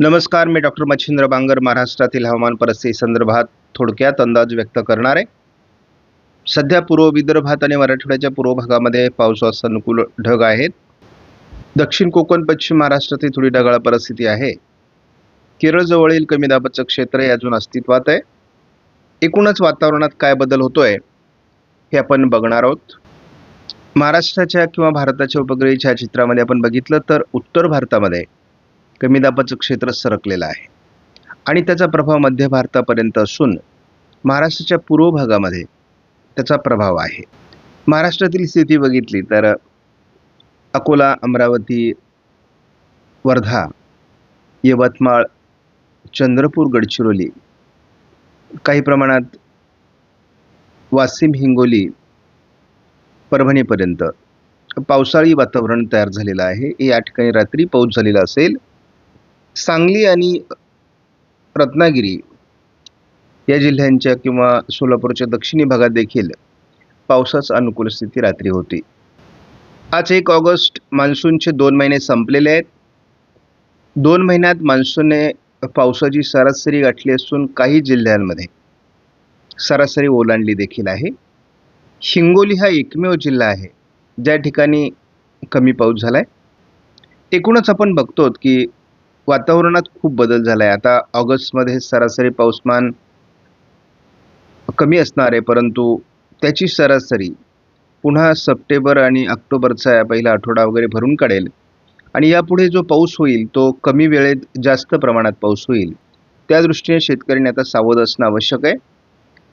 नमस्कार मी डॉक्टर मच्छिंद्र बांगर महाराष्ट्रातील हवामान परिस्थिती संदर्भात थोडक्यात अंदाज व्यक्त करणार आहे. सध्या पूर्व विदर्भात आणि मराठवाड्याच्या पूर्व भागामध्ये पावसास अनुकूल ढग आहेत. दक्षिण कोकण पश्चिम महाराष्ट्रातील थोडी ढगाळ परिस्थिती आहे. केरळजवळील कमी दाबाचं क्षेत्र हे अजून अस्तित्वात आहे. एकूणच वातावरणात काय बदल होतोय हे आपण बघणार आहोत. महाराष्ट्राच्या किंवा भारताच्या उपग्रही छायाचित्रामध्ये आपण बघितलं तर उत्तर भारतामध्ये कमी दाबाचं क्षेत्र सरकलेलं आहे. आणि त्याचा प्रभाव मध्य भारतापर्यंत असून महाराष्ट्राच्या पूर्व भागामध्ये त्याचा प्रभाव आहे. महाराष्ट्रातील स्थिती बघितली तर अकोला अमरावती वर्धा यवतमाळ चंद्रपूर गडचिरोली काही प्रमाणात वाशिम हिंगोली परभणीपर्यंत पावसाळी वातावरण तयार झालेलं आहे. या ठिकाणी रात्री पाऊस झालेला असेल सांगली आणि रत्नागिरी या जिल्ह्यांच्या किंवा सोलापूरच्या दक्षिणी भागात देखील पावसाच अनुकूल स्थिती रात्री होती. आज एक ऑगस्ट मान्सूनचे दोन महिने संपलेले आहेत. दोन महिन्यात मान्सूनने पावसाची सरासरी गाठली असून काही जिल्ह्यांमध्ये सरासरी ओलांडली देखील आहे. हिंगोली हा एकमेव जिल्हा आहे. ज्या ठिकाणी कमी पाऊस झाला आहे एकूणच आपण बघतो की वातावरणात खूप बदल झाला आहे आता ऑगस्टमध्ये सरासरी पाऊसमान कमी असणार आहे परंतु त्याची सरासरी पुन्हा सप्टेंबर आणि ऑक्टोबरचा पहिला आठवडा वगैरे भरून काढेल. आणि यापुढे जो पाऊस होईल तो कमी वेळेत जास्त प्रमाणात पाऊस होईल. त्या दृष्टीने शेतकऱ्यांनी आता सावध असणं आवश्यक आहे.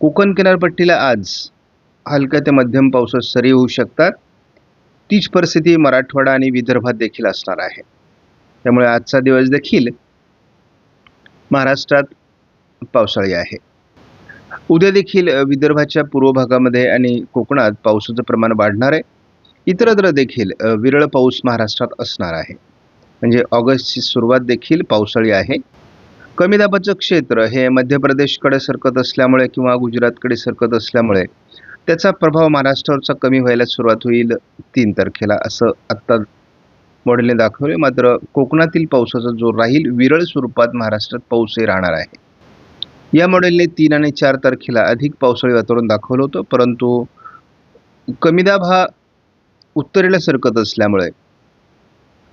कोकण किनारपट्टीला आज हलक्या ते मध्यम पावसात सरी होऊ शकतात. तीच परिस्थिती मराठवाडा आणि विदर्भात देखील असणार आहे. त्यामुळे आजचा दिवस देखील महाराष्ट्रात पावसाळी आहे. उद्या देखील विदर्भाच्या पूर्व भागामध्ये आणि कोकणात पावसाचं प्रमाण वाढणार आहे. इतरत्र देखील विरळ पाऊस महाराष्ट्रात असणार आहे. म्हणजे ऑगस्टची सुरुवात देखील पावसाळी आहे. कमी दाबाचं क्षेत्र हे मध्य प्रदेशकडे सरकत असल्यामुळे किंवा गुजरातकडे सरकत असल्यामुळे त्याचा प्रभाव महाराष्ट्रावरचा कमी व्हायला सुरुवात होईल तीन तारखेला असं आत्ता मॉडेलने दाखवले. मात्र कोकणातील पावसाचा जोर राहील. विरळ स्वरूपात महाराष्ट्रात पाऊसही राहणार आहे. या मॉडेलने तीन आणि चार तारखेला अधिक पावसाळी वातावरण दाखवलं होतं. परंतु कमी दाब हा उत्तरेला सरकत असल्यामुळे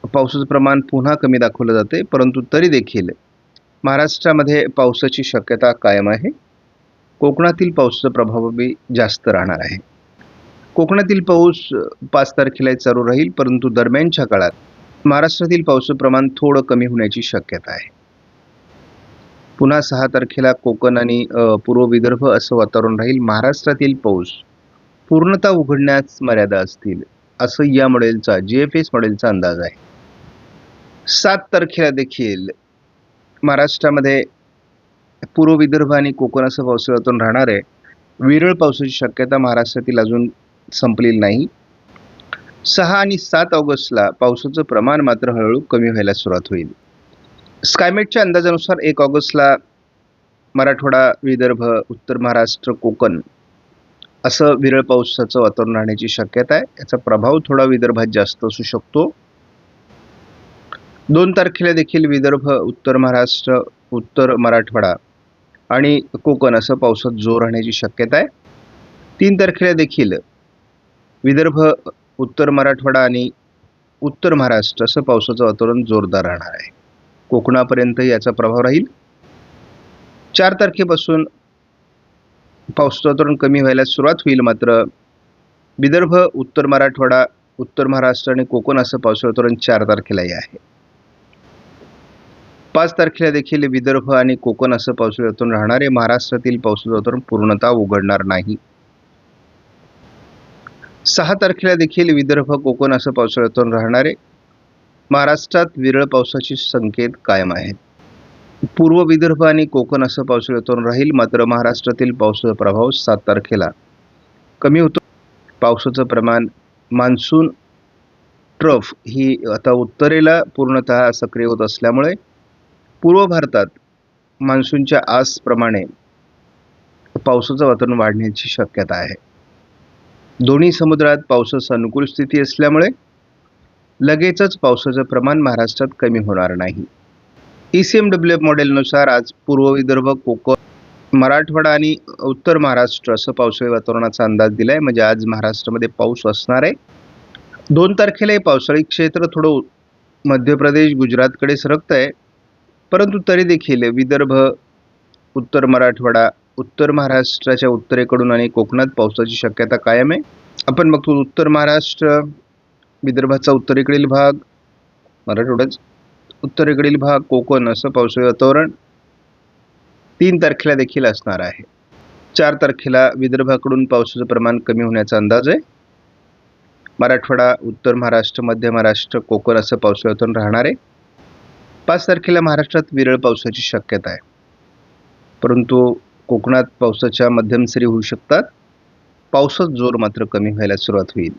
पावसाचं प्रमाण पुन्हा कमी दाखवलं जाते परंतु तरी देखील महाराष्ट्रामध्ये पावसाची शक्यता कायम आहे. कोकणातील पावसाचा प्रभावही जास्त राहणार आहे. कोकणातील पाऊस पाच तारखेला चालू राहील परंतु दरम्यानच्या काळात महाराष्ट्रातील पावसाचं प्रमाण थोडं कमी होण्याची शक्यता आहे. पुन्हा सहा तारखेला कोकण आणि पूर्व विदर्भ असं वातावरण राहील. महाराष्ट्रातील पाऊस पूर्णतः उघडण्यास मर्यादा असतील असं या मॉडेलचा जी एफ एस मॉडेलचा अंदाज आहे. सात तारखेला देखील महाराष्ट्रामध्ये पूर्व विदर्भ आणि कोकण असं पावसाळी वातावरण राहणार आहे. विरळ पावसाची शक्यता महाराष्ट्रातील अजून संपलेली नाही. सहा आणि सात ऑगस्टला पावसाचं प्रमाण मात्र हळूहळू कमी व्हायला सुरुवात होईल. स्कायमेटच्या अंदाजानुसार एक ऑगस्टला मराठवाडा विदर्भ उत्तर महाराष्ट्र कोकण असं विरळ पावसाचं वातावरण राहण्याची शक्यता आहे. याचा प्रभाव थोडा विदर्भात जास्त असू शकतो. दोन तारखेला देखील विदर्भ उत्तर महाराष्ट्र उत्तर मराठवाडा आणि कोकण असं पावसात जोर राहण्याची शक्यता आहे. तीन तारखेला देखील विदर्भ उत्तर मराठवाडा आणि उत्तर महाराष्ट्र असं पावसाचं वातावरण जोरदार राहणार आहे. कोकणापर्यंत याचा प्रभाव राहील. चार तारखेपासून पावसाचं वातावरण कमी व्हायला सुरुवात होईल मात्र विदर्भ उत्तर मराठवाडा उत्तर महाराष्ट्र आणि कोकण असं पावसाचं वातावरण चार तारखेलाही आहे. पाच तारखेला देखील विदर्भ आणि कोकण असं पावसाचं वातावरण राहणार आहे. महाराष्ट्रातील पावसाचं वातावरण पूर्णतः उघडणार नाही. सहा तारखेला देखील विदर्भ कोकण असं पावसाळ्यातून राहणारे राहणार आहे. महाराष्ट्रात विरळ पावसाचे संकेत कायम आहेत. पूर्व विदर्भ आणि कोकण असं पावसाळ्यातून राहील मात्र महाराष्ट्रातील पावसाचा प्रभाव सात तारखेला कमी होतो. पावसाचं प्रमाण मान्सून ट्रफ ही आता उत्तरेला पूर्णतः सक्रिय होत असल्यामुळे पूर्व भारतात मान्सूनच्या आसप्रमाणे पावसाचं वातावरण वाढण्याची शक्यता आहे. दोन्ही समुद्रात पावसाचं अनुकूल स्थिती असल्यामुळे लगेचच पावसाचं प्रमाण महाराष्ट्रात कमी होणार नाही. E C M W F मॉडेलनुसार आज पूर्व विदर्भ कोकण मराठवाडा आणि उत्तर महाराष्ट्र असं पावसाळी वातावरणाचा अंदाज दिला आहे म्हणजे आज महाराष्ट्रामध्ये पाऊस असणार आहे. दोन तारखेला हे पावसाळी क्षेत्र थोडं मध्य प्रदेश गुजरातकडे सरकत आहे परंतु तरी देखील विदर्भ उत्तर मराठवाडा उत्तर महाराष्ट्राच्या उत्तरेकडून आणि कोकणात पावसाची शक्यता कायम आहे. आपण बघतो उत्तर महाराष्ट्र विदर्भाचा उत्तरेकडील भाग मराठवाड्याच उत्तरेकडील भाग कोकण असं पावसाळी वातावरण तीन तारखेला देखील असणार आहे. चार तारखेला विदर्भाकडून पावसाचं प्रमाण कमी होण्याचा अंदाज आहे. मराठवाडा उत्तर महाराष्ट्र मध्य महाराष्ट्र कोकण असं पावसाळी वातावरण राहणार आहे. पाच तारखेला महाराष्ट्रात विरळ पावसाची शक्यता आहे. परंतु कोकणात पावसाच्या मध्यम सरी होऊ शकतात. पावसात जोर मात्र कमी व्हायला सुरुवात होईल.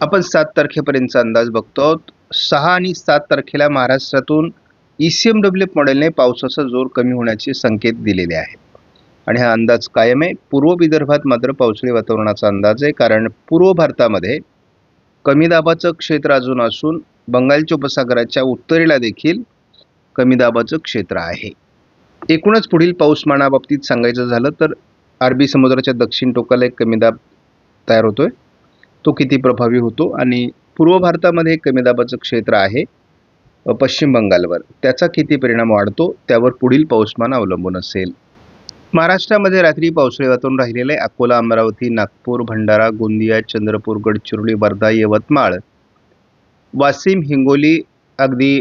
आपण सात तारखेपर्यंतचा अंदाज बघतो आहोत. सहा आणि सात तारखेला महाराष्ट्रातून ई सी एम डब्ल्यू मॉडेलने पावसाचा जोर कमी होण्याचे संकेत दिलेले आहेत. आणि हा अंदाज कायम आहे. पूर्व विदर्भात मात्र पावसाळी वातावरणाचा अंदाज आहे. कारण पूर्व भारतामध्ये कमी दाबाचं क्षेत्र अजून असून बंगालच्या उपसागराच्या उत्तरेला देखील कमी दाबाचं क्षेत्र आहे. एकूणच पुढील पाऊसमानाबाबतीत सांगायचं झालं तर अरबी समुद्राच्या दक्षिण टोकाला एक कमी दाब तयार आहे तो किती प्रभावी होतो आणि पूर्व भारतामध्ये एक कमी दाबाचं क्षेत्र आहे पश्चिम बंगालवर. त्याचा किती परिणाम वाढतो त्यावर पुढील पाऊसमान अवलंबून असेल. महाराष्ट्रामध्ये रात्री पावसाळी वातावरण राहिलेलं आहे. अकोला अमरावती नागपूर भंडारा गोंदिया चंद्रपूर गडचिरोली वर्धा यवतमाळ वाशिम हिंगोली अगदी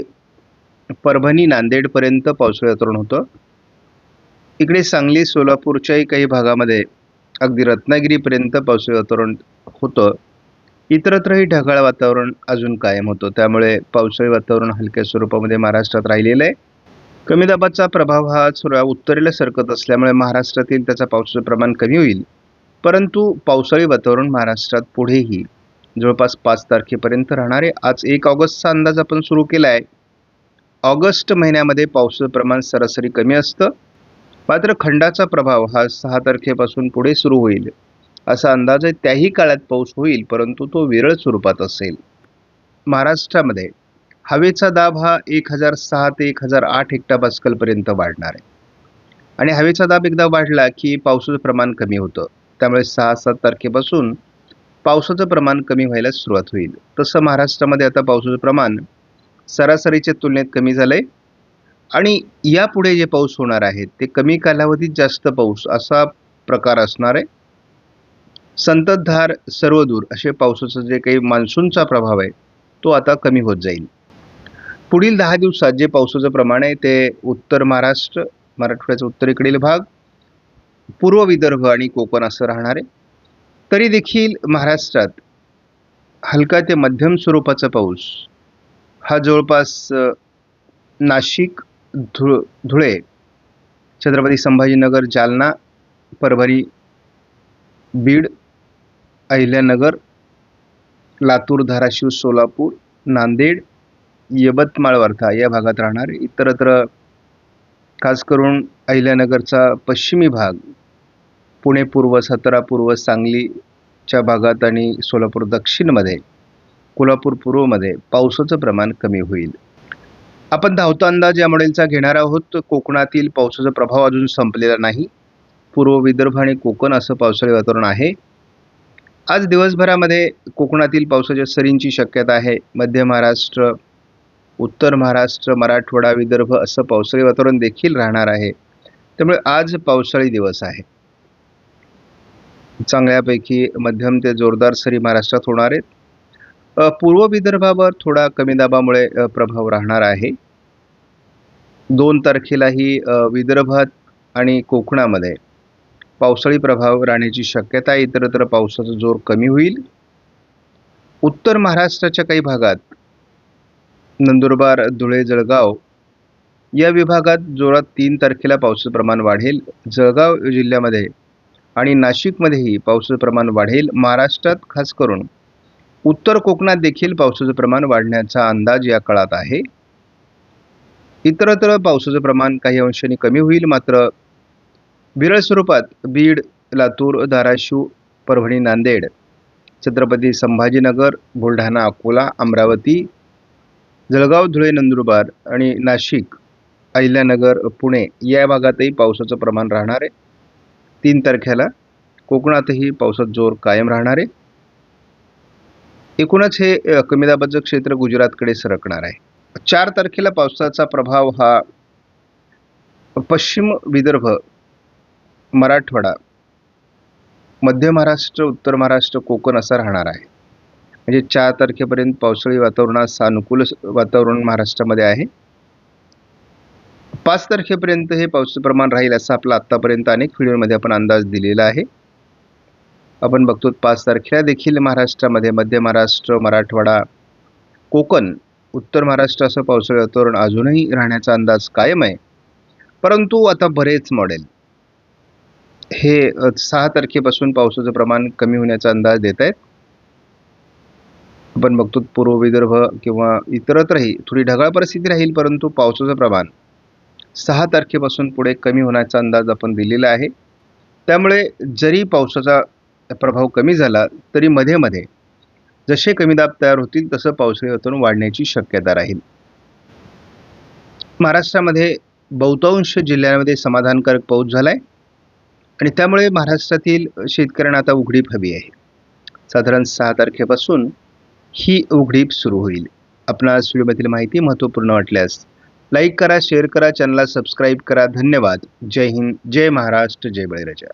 परभणी नांदेडपर्यंत पावसाळी वातावरण होतं. इकडे सांगली सोलापूरच्याही काही भागामध्ये अगदी रत्नागिरीपर्यंत पावसाळी वातावरण होतं. इतरत्रही ढगाळ वातावरण अजून कायम होतं. त्यामुळे पावसाळी वातावरण हलक्या स्वरूपामध्ये महाराष्ट्रात राहिलेलं आहे. कमी दाबाचा प्रभाव हा थोडा उत्तरेला सरकत असल्यामुळे महाराष्ट्रातील त्याचा पावसाचं प्रमाण कमी होईल. परंतु पावसाळी वातावरण महाराष्ट्रात पुढेही. जवळपास पाच तारखेपर्यंत राहणार आहे. आज एक ऑगस्टचा अंदाज आपण सुरू केला आहे ऑगस्ट महिन्यामध्ये पावसाचं प्रमाण सरासरी कमी असतं. मात्र खंडाचा प्रभाव हा सहा तारखेपासून पुढे सुरू होईल. असा अंदाज आहे त्याही काळात पाऊस होईल परंतु तो विरळ स्वरूपात असेल. महाराष्ट्रामध्ये हवेचा दाब हा एक हजार सहा ते एक हजार आठ हेक्टापास्कलपर्यंत वाढणार आहे. आणि हवेचा दाब एकदा वाढला की पावसाचं प्रमाण कमी होतं. त्यामुळे सहा सात तारखेपासून पावसाचं प्रमाण कमी व्हायला सुरुवात होईल. तसं महाराष्ट्रामध्ये आता पावसाचं प्रमाण सरासरीच्या तुलनेत कमी झालं आहे आणि यापुढे जे पाऊस होणार आहे ते कमी कालावधीत जास्त पाऊस असा प्रकार असणार आहे. संततधार सर्वदूर असे पावसाचं जे काही मान्सूनचा प्रभाव आहे तो आता कमी होत जाईल. पुढील दहा दिवसात जे पावसाचं प्रमाण आहे ते उत्तर महाराष्ट्र मराठवाड्याचा उत्तरेकडील भाग पूर्व विदर्भ आणि कोकण असं राहणार आहे. तरी देखील महाराष्ट्रात हलका ते मध्यम स्वरूपाचा पाऊस हा जवळपास नाशिक धुळ धुळे छत्रपती संभाजीनगर जालना परभणी बीड अहिल्यानगर लातूर धाराशिव सोलापूर नांदेड यवतमाळ वर्धा या भागात राहणार. इतरत्र खास करून अहिल्यानगरचा पश्चिमी भाग पुणे पूर्व सातारा पूर्व सांगलीच्या भागात आणि सोलापूर दक्षिणमध्ये कोल्हापूर पूर्वमध्ये पावसाचं प्रमाण कमी होईल. आपण धावता अंदाज या मॉडेलचा घेणार आहोत. कोकणातील पावसाचा प्रभाव अजून संपलेला नाही. पूर्व विदर्भ आणि कोकण असं पावसाळी वातावरण आहे. आज दिवसभरामध्ये कोकणातील पावसाच्या सरींची शक्यता आहे. मध्य महाराष्ट्र उत्तर महाराष्ट्र मराठवाडा विदर्भ असं पावसाळी वातावरण देखील राहणार आहे. त्यामुळे आज पावसाळी दिवस आहे. चांगल्यापैकी मध्यम ते जोरदार सरी महाराष्ट्रात होणार आहेत. पूर्व विदर्भावर थोडा कमी दाबामुळे प्रभाव राहणार आहे. दोन तारखेलाही विदर्भात आणि कोकणामध्ये पावसाळी प्रभाव राहण्याची शक्यता आहे इतरत्र पावसाचा जोर कमी होईल. उत्तर महाराष्ट्राच्या काही भागात नंदुरबार धुळे जळगाव या विभागात जोरात तीन तारखेला पावसाचं प्रमाण वाढेल. जळगाव जिल्ह्यामध्ये आणि नाशिकमध्येही पावसाचं प्रमाण वाढेल. महाराष्ट्रात खास करून उत्तर कोकणात देखील पावसाचं प्रमाण वाढण्याचा अंदाज या काळात आहे. इतरत्र पावसाचं प्रमाण काही अंशाने कमी होईल. मात्र विरळ स्वरूपात बीड लातूर धाराशिव परभणी नांदेड छत्रपती संभाजीनगर बुलढाणा अकोला अमरावती जळगाव धुळे नंदुरबार आणि नाशिक अहिल्यानगर पुणे या भागातही पावसाचं प्रमाण राहणार आहे. तीन तारखेला कोकणातही पावसात जोर कायम राहणार आहे. एकूणच हे कमी दाबाचं क्षेत्र गुजरातकडे सरकणार आहे. चार तारखेला पावसाचा प्रभाव हा पश्चिम विदर्भ मराठवाडा मध्य महाराष्ट्र उत्तर महाराष्ट्र कोकण असा राहणार आहे. म्हणजे चार तारखेपर्यंत पावसाळी वातावरणास अनुकूल वातावरण महाराष्ट्रामध्ये आहे. पाच तारखेपर्यंत हे पावसाचं प्रमाण राहील असं आपला आत्तापर्यंत अनेक व्हिडिओमध्ये आपण अंदाज दिलेला आहे. आपण बघतो पाच तारखेला देखील महाराष्ट्रामध्ये मध्य महाराष्ट्र मराठवाडा कोकण उत्तर महाराष्ट्राचं पावसाळी वातावरण अजूनही राहण्याचा अंदाज कायम आहे. परंतु आता बरेच मॉडेल. हे सहा तारखेपासून पावसाचं प्रमाण कमी होण्याचा अंदाज देत आहेत. आपण बघतो पूर्व विदर्भ किंवा इतरत्रही थोडी ढगाळ परिस्थिती राहील परंतु पावसाचं प्रमाण सहा तारखेपासून पुढे कमी होण्याचा अंदाज आपण दिलेला आहे. त्यामुळे जरी पावसाचा प्रभाव कमी झाला तरी मध्ये मध्ये जसे कमी दाब तयार होतील तसं पावसाळी वातावरण वाढण्याची शक्यता राहील. महाराष्ट्रामध्ये बहुतांश जिल्ह्यांमध्ये समाधानकारक पाऊस झाला आहे आणि त्यामुळे महाराष्ट्रातील शेतकऱ्यांना आता उघडीप हवी आहे. साधारण सहा तारखेपासून ही उघडीप सुरू होईल. आपणास व्हिडिओमधील माहिती महत्त्वपूर्ण वाटल्यास लाईक करा शेअर करा चॅनलला सबस्क्राईब करा. धन्यवाद. जय हिंद जय महाराष्ट्र जय बळीराजा.